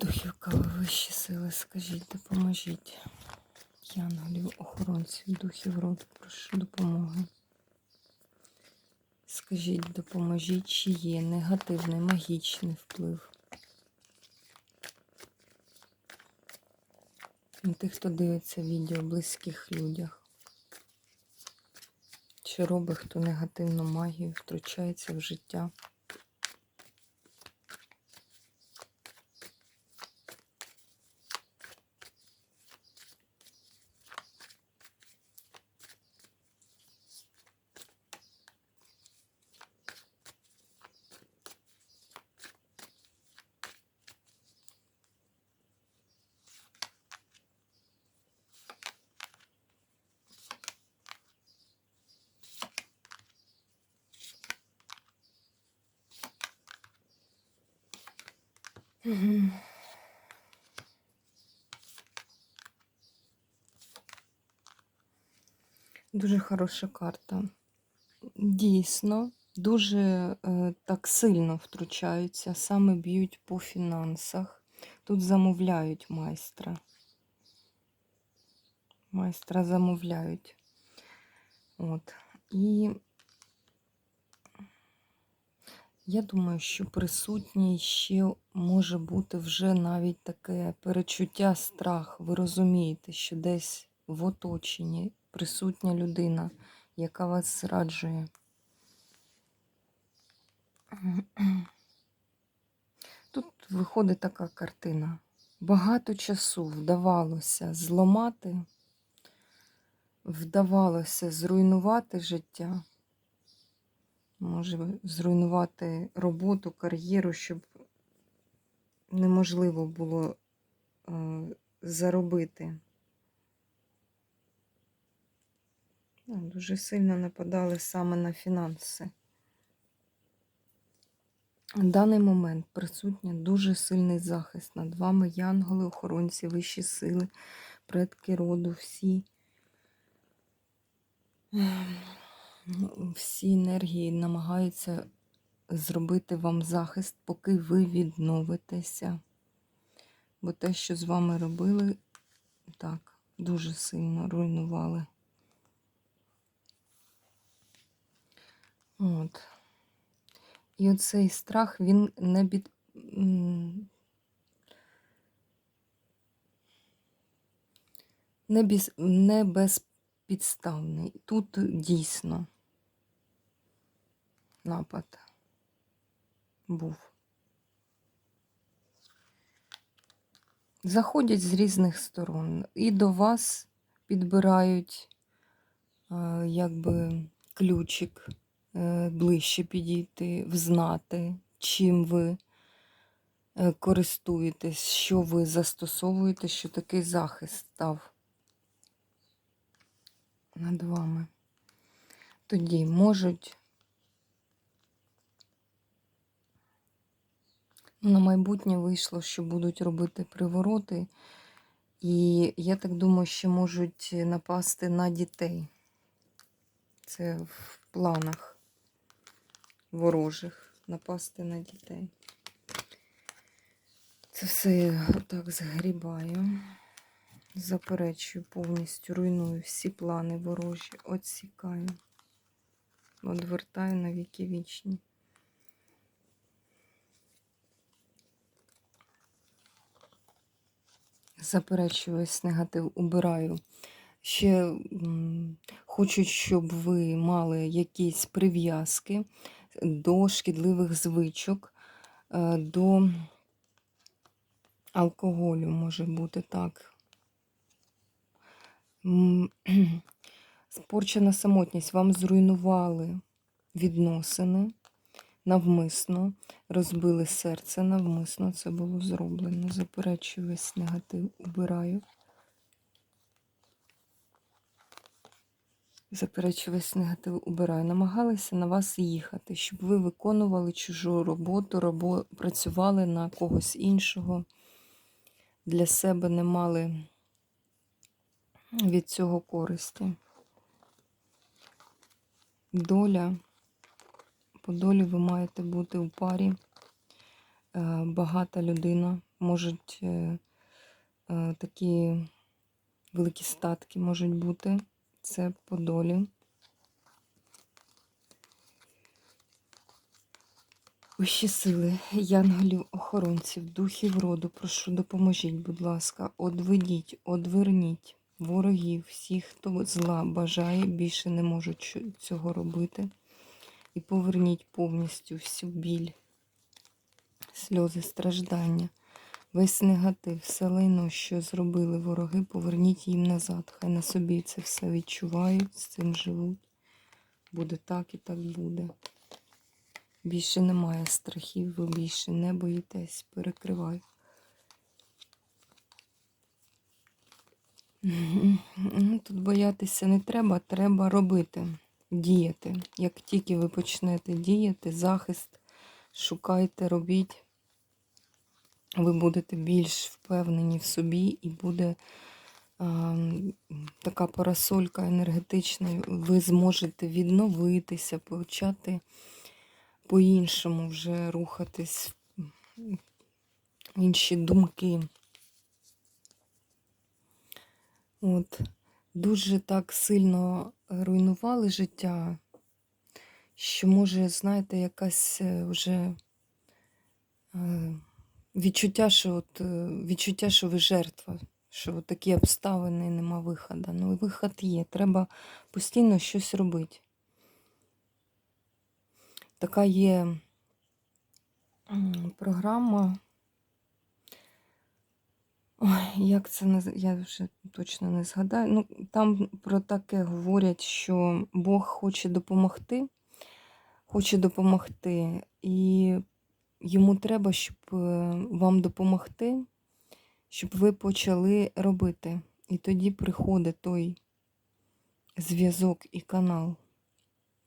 Духів кави вищі сили, скажіть, допоможіть. Янголів, охоронців, духів роду, прошу допомоги. Скажіть, допоможіть, чи є негативний магічний вплив. На тих, хто дивиться відео близьких людях. Чи робить хто негативну магію, втручається в життя. Мгм. Дуже хороша карта. Дійсно, дуже е, так сильно втручаються, саме б'ють по фінансах. Тут замовляють майстра. Майстра замовляють. От. І я думаю, що присутній ще може бути вже навіть таке перечуття, страх. Ви розумієте, що десь в оточенні присутня людина, яка вас зраджує. Тут виходить така картина. Багато часу вдавалося зламати, вдавалося зруйнувати життя, може зруйнувати роботу, кар'єру, щоб неможливо було е, заробити. Ну, Дуже сильно нападали саме на фінанси. В даний момент присутній дуже сильний захист над вами, янголи, охоронці, вищі сили, предки роду, всі, всі енергії намагаються зробити вам захист, поки ви відновитеся. Бо те, що з вами робили, так, дуже сильно руйнували. От. І оцей страх, він не від... не, не безпідставний. Тут дійсно напад був. Заходять з різних сторон і до вас підбирають е, якби ключик. Е, ближче підійти, взнати, чим ви е, користуєтесь, що ви застосовуєте, що такий захист став над вами. Тоді можуть на майбутнє вийшло, що будуть робити привороти, і я так думаю, що можуть напасти на дітей. Це в планах ворожих напасти на дітей. Це все я отак згрібаю, заперечую повністю, руйную всі плани ворожі, отсікаю, одвертаю на віки вічні. Заперечую весь негатив, убираю. Ще хочуть, щоб ви мали якісь прив'язки до шкідливих звичок, е, до алкоголю може бути так. Спорчена самотність, вам зруйнували відносини, навмисно розбили серце, навмисно це було зроблено. Заперечую весь негатив, убираю. Заперечую весь негатив, убираю. Намагалися на вас їхати, щоб ви виконували чужу роботу, робо... працювали на когось іншого, для себе не мали від цього користі. Доля. По долі ви маєте бути у парі. Е, Багата людина, можуть е, е, такі великі статки можуть бути. Це по долі. Вищі сили, янголів, охоронців, духів роду, прошу, допоможіть, будь ласка, одведіть, одверніть ворогів, всіх, хто зла бажає, більше не можуть цього робити. І поверніть повністю всю біль, сльози, страждання, весь негатив, все лайно, що зробили вороги, поверніть їм назад. Хай на собі це все відчувають, з цим живуть. Буде так і так буде. Більше немає страхів, ви більше не боїтесь, перекриваю. Ну, Тут боятися не треба, треба робити, діяти. Як тільки ви почнете діяти, захист шукайте, робіть, ви будете більш впевнені в собі і буде а, така парасолька енергетична, ви зможете відновитися, почати по-іншому вже рухатись, інші думки. От, дуже так сильно руйнували життя, що може, знаєте, якась е, вже е, відчуття, що от, е, відчуття, що ви жертва, що от такі обставини нема виходу. Ну, виход є. Треба постійно щось робити. Така є програма. Ой, як це наз... я вже точно не згадаю. Ну, там про таке говорять, що Бог хоче допомогти, хоче допомогти, і йому треба, щоб е, вам допомогти, щоб ви почали робити. І тоді приходить той зв'язок і канал,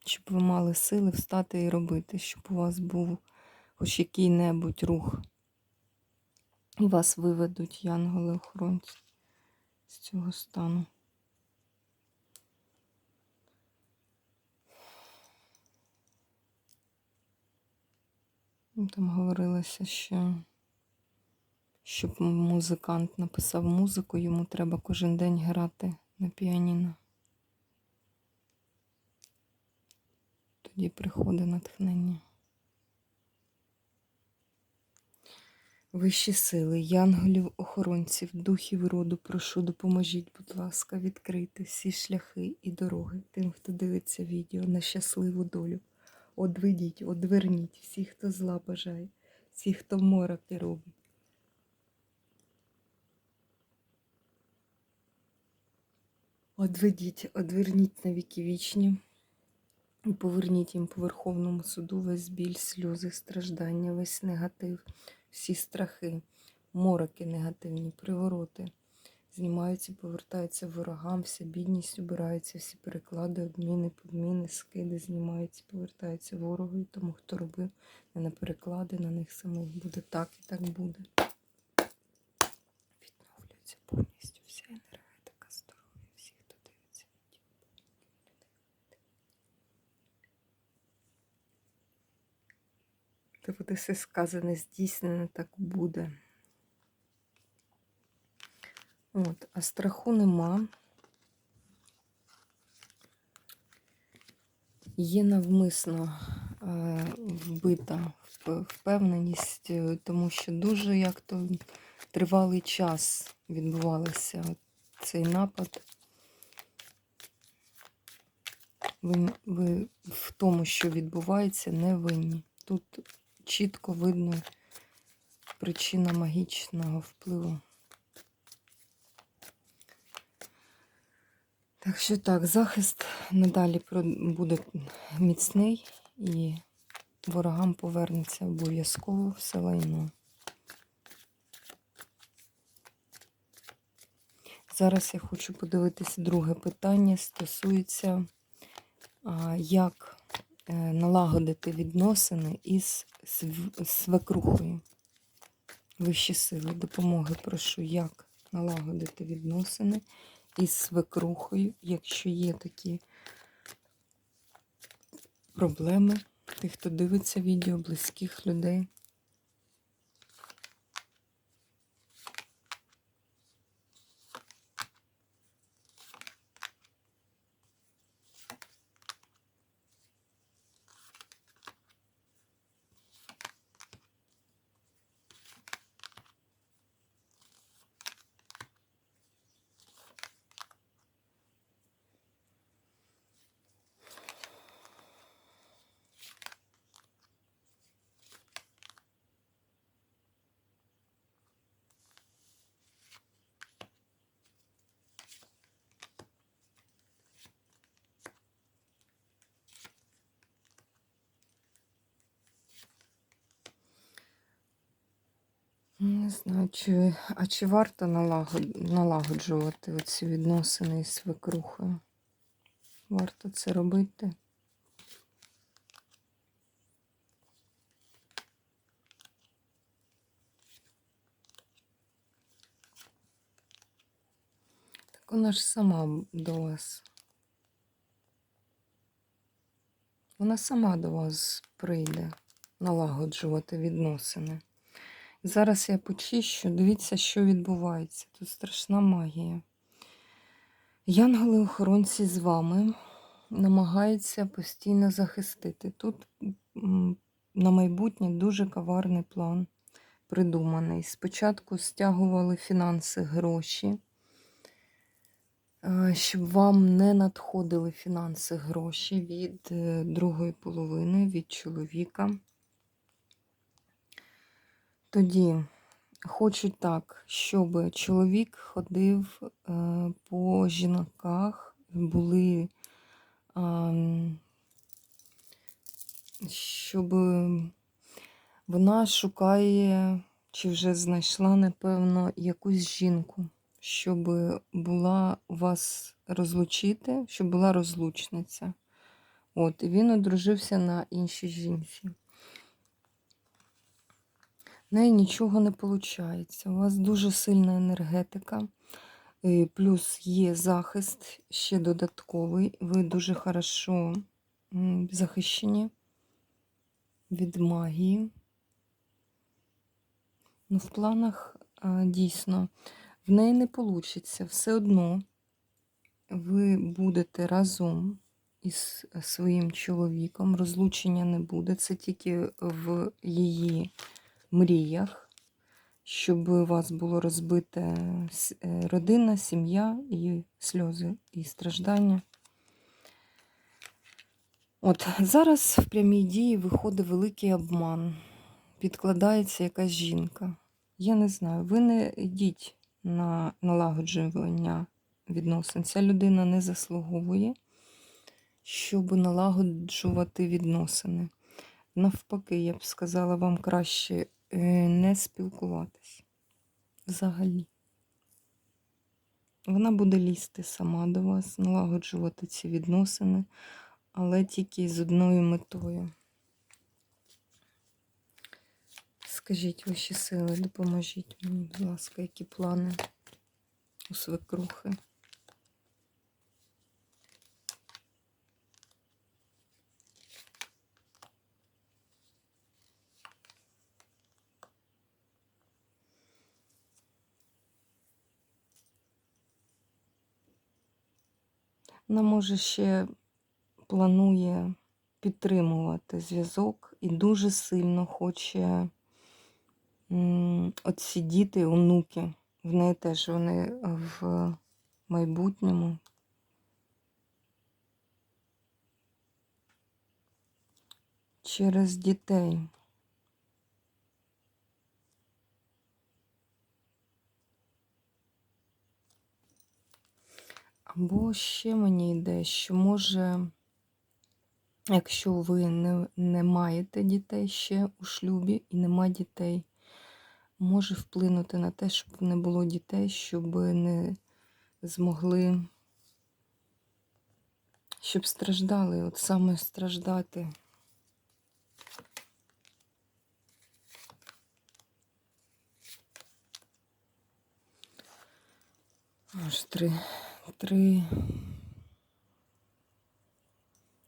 щоб ви мали сили встати і робити, щоб у вас був хоч який-небудь рух. І вас виведуть янголи-охоронці з цього стану. Там говорилося, що щоб музикант написав музику, йому треба кожен день грати на піаніно. Тоді приходить натхнення. Вищі сили, янголів, охоронців, духів роду, прошу, допоможіть, будь ласка, відкрити всі шляхи і дороги тим, хто дивиться відео на щасливу долю. Одведіть, одверніть всіх, хто зла бажає, всіх, хто мороки робить. Одведіть, одверніть на віки вічні. І поверніть їм по Верховному суду весь біль, сльози, страждання, весь негатив, всі страхи, мороки негативні, привороти. Знімаються, повертаються ворогам, вся бідність убирається, всі переклади, обміни, подміни, скиди знімаються, повертаються ворогу і тому, хто робив не на переклади, на них самих буде так і так буде. Відновлюється повністю вся енергетика здоров'я, всіх, хто дивиться. Це буде все сказане, здійснене, так буде. От, а страху нема. Є навмисно е, вбита впевненість, е, тому що дуже як то тривалий час відбувався цей напад. Ви, ви в тому, що відбувається, не винні. Тут чітко видно причина магічного впливу. Так що так, захист надалі буде міцний і ворогам повернеться обов'язково все лайно. Зараз я хочу подивитися друге питання стосується, як е, налагодити відносини із свекрухою. Вищі сили допомоги прошу, як налагодити відносини із свекрухою, якщо є такі проблеми, тих, хто дивиться відео, близьких людей. Не знаю, чи, а чи варто налагод, налагоджувати оці відносини із свекрухою? Варто це робити? Так вона ж сама до вас. Вона сама до вас прийде налагоджувати відносини. Зараз я почищу, дивіться, що відбувається. Тут страшна магія. Янголи-охоронці з вами намагаються постійно захистити. Тут на майбутнє дуже коварний план придуманий. Спочатку стягували фінанси, гроші, е, щоб вам не надходили фінанси, гроші від е, другої половини, від чоловіка. Тоді хочуть так, щоб чоловік ходив е, по жінках, були, щоб вона шукає, чи вже знайшла, напевно, якусь жінку, щоб була вас розлучити, щоб була розлучниця. От, і він одружився на іншій жінці. В неї нічого не виходить. У вас дуже сильна енергетика, е, плюс є захист ще додатковий. Ви дуже хорошо захищені від магії. Ну, в планах дійсно в неї не вийде. Все одно ви будете разом із своїм чоловіком. Розлучення не буде. Це тільки в її мріях, щоб у вас було розбите е, родина, сім'я і сльози, і страждання. От зараз в прямій дії виходить великий обман. Підкладається якась жінка. Я не знаю, ви не йдіть на налагоджування відносин. Ця людина не заслуговує, щоб налагоджувати відносини. Навпаки, я б сказала, вам краще не спілкуватись взагалі. Вона буде лізти сама до вас, налагоджувати ці відносини, але тільки з одною метою. Скажіть ваші сили, допоможіть мені, будь ласка, які плани у свекрухи. Вона може ще планує підтримувати зв'язок і дуже сильно хоче оці діти, онуки. В неї теж вони в майбутньому. Через дітей. Або ще мені йде, що може Якщо ви не, не маєте дітей ще у шлюбі і нема дітей, може вплинути на те, щоб не було дітей, щоб не змогли, щоб страждали, от саме страждати. Аж три, три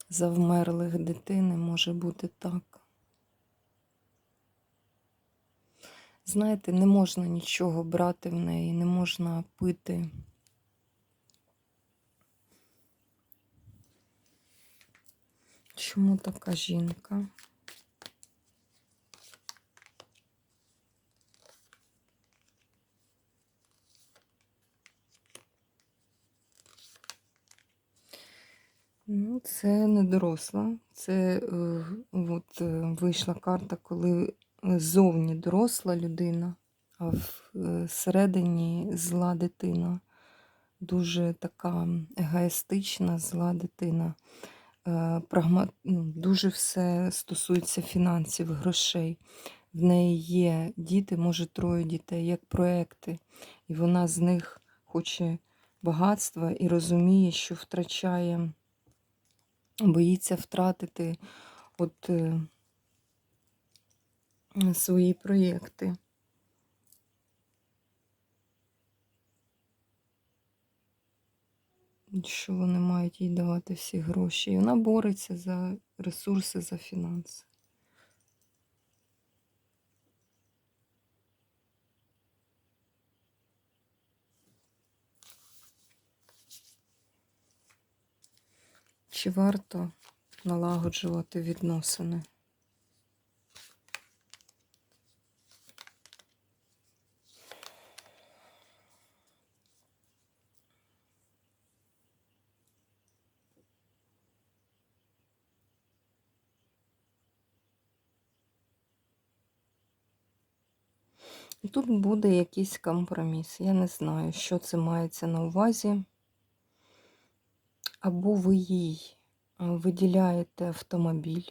завмерлих дитини може бути так. Знаєте, не можна нічого брати в неї, не можна пити. Чому така жінка? Ну, це не доросла. Це е, от, е, вийшла карта, коли зовні доросла людина, а всередині зла дитина. Дуже така егоїстична, зла дитина. Е, прагма... ну, Дуже все стосується фінансів, грошей. В неї є діти, може троє дітей, як проекти, і вона з них хоче багатства і розуміє, що втрачає боїться втратити от е, свої проєкти. Що вони мають їй давати всі гроші. І вона бореться за ресурси, за фінанси. Чи варто налагоджувати відносини? Тут буде якийсь компроміс. Я не знаю, що це мається на увазі. Або ви їй виділяєте автомобіль,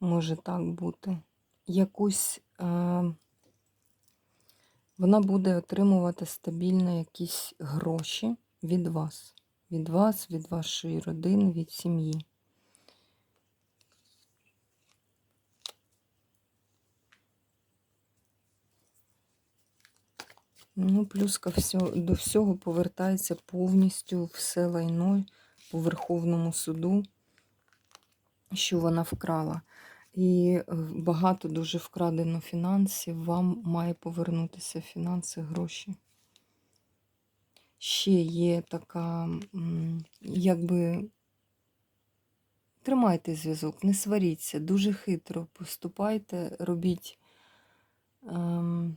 може так бути. Якусь е, вона буде отримувати стабільно якісь гроші від вас. Від вас, від вашої родини, від сім'ї. Ну, плюс до всього повертається повністю все лайно по Верховному суду, що вона вкрала. І е, багато дуже вкрадено фінансів, вам має повернутися фінанси, гроші. Ще є така, якби, тримайте зв'язок, не сваріться, дуже хитро поступайте, робіть ем,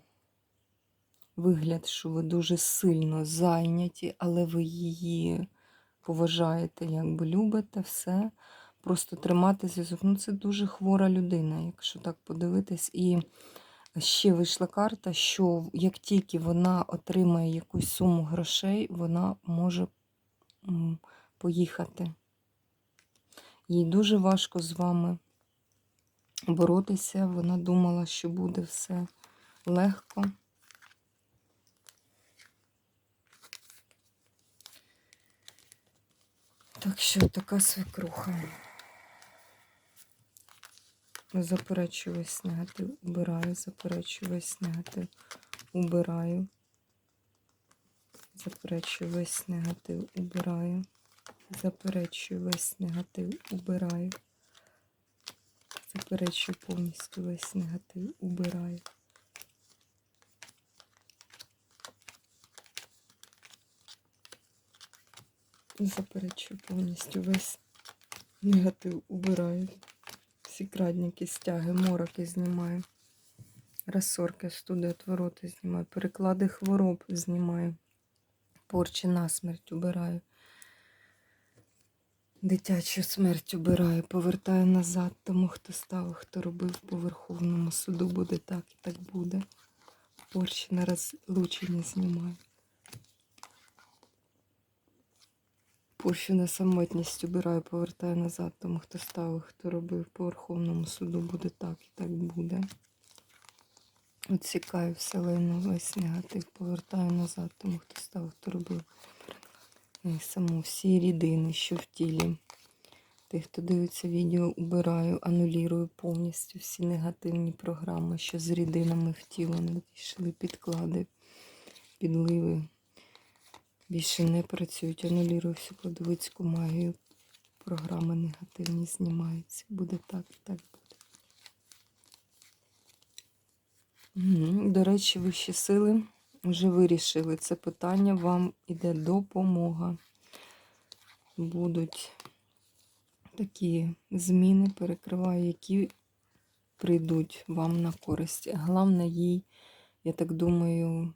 вигляд, що ви дуже сильно зайняті, але ви її поважаєте, якби любите все. Просто тримати зв'язок. Ну, це дуже хвора людина, якщо так подивитись. І ще вийшла карта, що як тільки вона отримає якусь суму грошей, вона може поїхати. Їй дуже важко з вами боротися. Вона думала, що буде все легко. Так що така свекруха. Заперечую весь негатив, убираю, заперечую весь негатив, убираю. Заперечую весь негатив, убираю. Заперечую весь негатив, убираю. Заперечую повністю весь негатив, убираю. Заперечую повністю весь негатив убираю. Всі крадники, стяги, мороки знімаю. Розсорки, студи, отвороти знімаю. Переклади хвороб знімаю. Порчі на смерть убираю. Дитячу смерть убираю, повертаю назад тому, хто став, хто робив по Верховному суду, буде так і так буде. Порчі на розлучення знімаю. Порщу на самотність убираю, повертаю назад, тому хто ставив, хто робив по Верховному суду, буде так і так буде. Отсікаю вселену весь негатив, повертаю назад, тому хто ставив, хто робив. І саму всі рідини, що в тілі. Тих, хто дивиться відео, убираю, анулірую повністю всі негативні програми, що з рідинами в тіло надійшли, підклади, підливи. Більше не працюють, анулірую всю кладовицьку магію. Програми негативні знімаються. Буде так і так буде. До речі, вищі сили вже вирішили це питання. Вам іде допомога. Будуть такі зміни, перекриваю, які прийдуть вам на користь. Головне їй, я так думаю,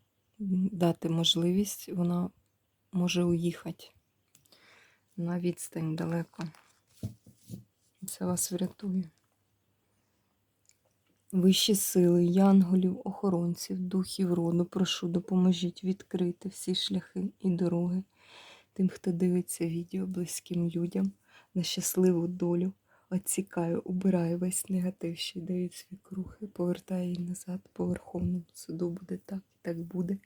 дати можливість, вона може уїхати на відстань далеко. Це вас врятує. Вищі сили, янголів, охоронців, духів роду, прошу, допоможіть відкрити всі шляхи і дороги тим, хто дивиться відео близьким людям на щасливу долю. Отсікаю, убираю весь негатив, що йде від свікрухи, повертаю її назад по Верховному суду. Буде так і так буде.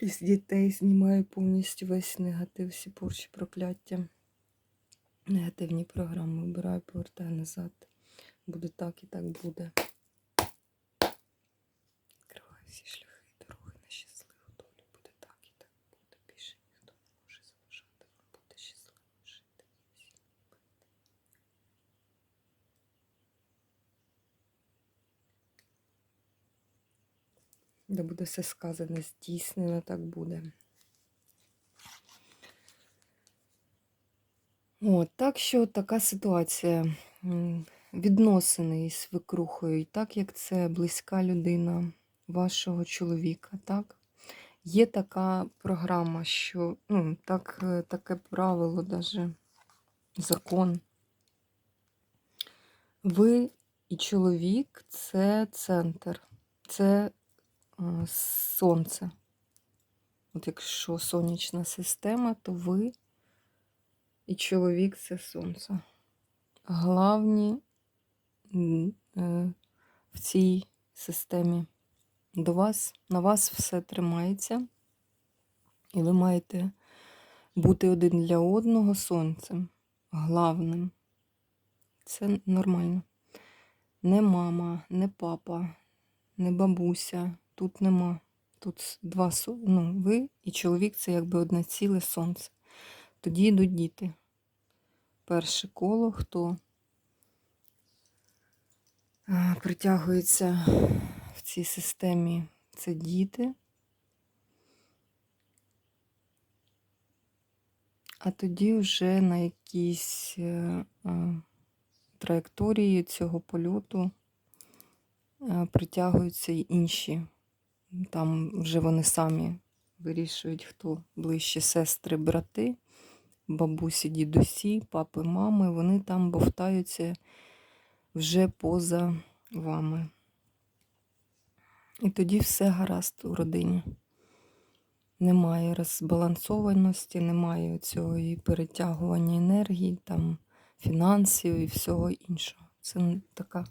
Із дітей знімаю повністю весь негатив, всі порчі прокляття. Негативні програми вибираю, повертаю назад. Буде так і так буде. Відкриваю всі шляхи і дороги на щасливу долю. Буде так і так буде. Більше ніхто не може заважати вам бути щасливим жити. і всім любити. Де буде все сказане, здійснено, так буде. От, так що така ситуація. Відносини із свекрухою, і так як це близька людина вашого чоловіка, так? Є така програма, що ну, так, е, таке правило, даже закон. Ви і чоловік це центр, це сонце. От якщо сонячна система, то ви і чоловік це сонце. Главні е, в цій системі до вас, на вас все тримається, і ви маєте бути один для одного сонцем, главним. Це нормально. Не мама, не папа, не бабуся. Тут нема. Тут два ну, ви і чоловік це якби одне ціле сонце. Тоді йдуть діти. Перше коло, хто притягується в цій системі, це діти. А тоді вже на якійсь е, е, траєкторії цього польоту е, притягуються й інші. Там вже вони самі вирішують, хто ближче сестри, брати, бабусі, дідусі, папи, мами. Вони там бовтаються вже поза вами. І тоді все гаразд у родині. Немає розбалансованості, немає цього і перетягування енергії, там, фінансів і всього іншого. Це така,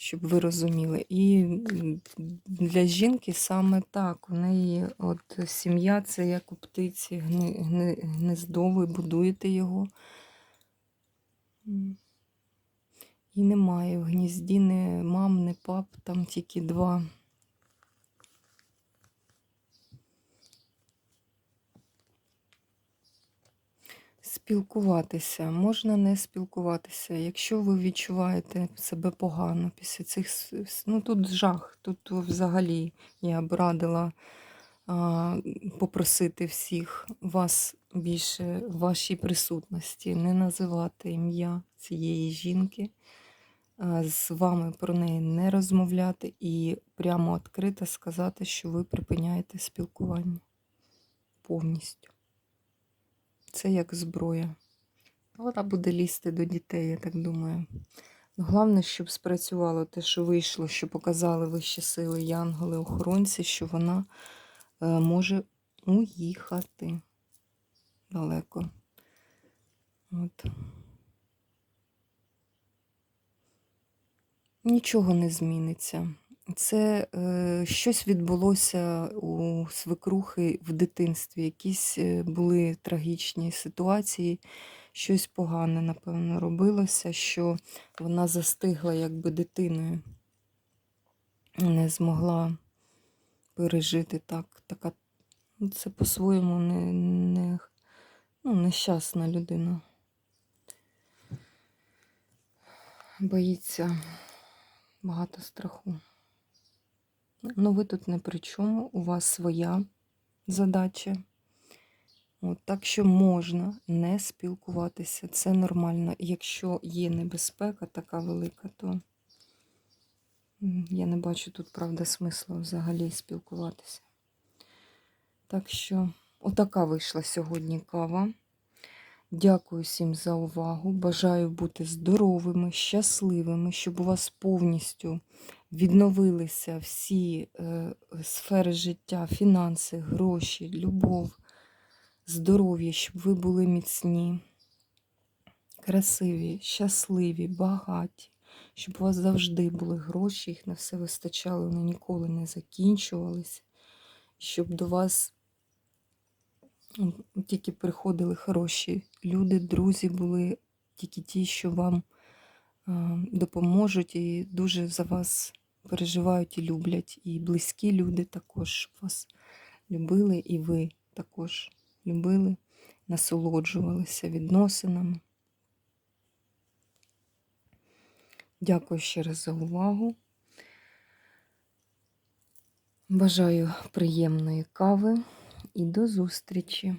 щоб ви розуміли. І для жінки саме так. У неї от сім'я це як у птиці, гни, гнездо, ви будуєте його. І немає в гнізді ні мам, ні пап, там тільки два. Спілкуватися, можна не спілкуватися. Якщо ви відчуваєте себе погано після цих ну тут жах, тут взагалі я б радила а, попросити всіх вас більше в вашій присутності не називати ім'я цієї жінки, з вами про неї не розмовляти і прямо відкрито сказати, що ви припиняєте спілкування повністю. Це як зброя. Вона буде лізти до дітей, я так думаю. Головне, щоб спрацювало те, що вийшло, що показали вищі сили Янголи, охоронці, що вона е, може уїхати далеко. От. Нічого не зміниться. Це е, щось відбулося у свекрухи в дитинстві. Якісь е, були трагічні ситуації, щось погане, напевно, робилося, що вона застигла якби дитиною, не змогла пережити так. Така, ну, це по-своєму не, не, ну, нещасна людина. Боїться багато страху. Ну, ви тут не при чому, у вас своя задача. От, так що можна не спілкуватися, це нормально. Якщо є небезпека така велика, то я не бачу тут, правда, смислу взагалі спілкуватися. Так що, отака вийшла сьогодні кава. Дякую всім за увагу. Бажаю бути здоровими, щасливими, щоб у вас повністю відновилися всі е, сфери життя, фінанси, гроші, любов, здоров'я, щоб ви були міцні, красиві, щасливі, багаті, щоб у вас завжди були гроші, їх на все вистачало, вони ніколи не закінчувалися, щоб до вас тільки приходили хороші люди, друзі були, тільки ті, що вам е, допоможуть і дуже за вас переживають і люблять. І близькі люди також вас любили, і ви також любили, насолоджувалися відносинами. Дякую ще раз за увагу. Бажаю приємної кави і до зустрічі!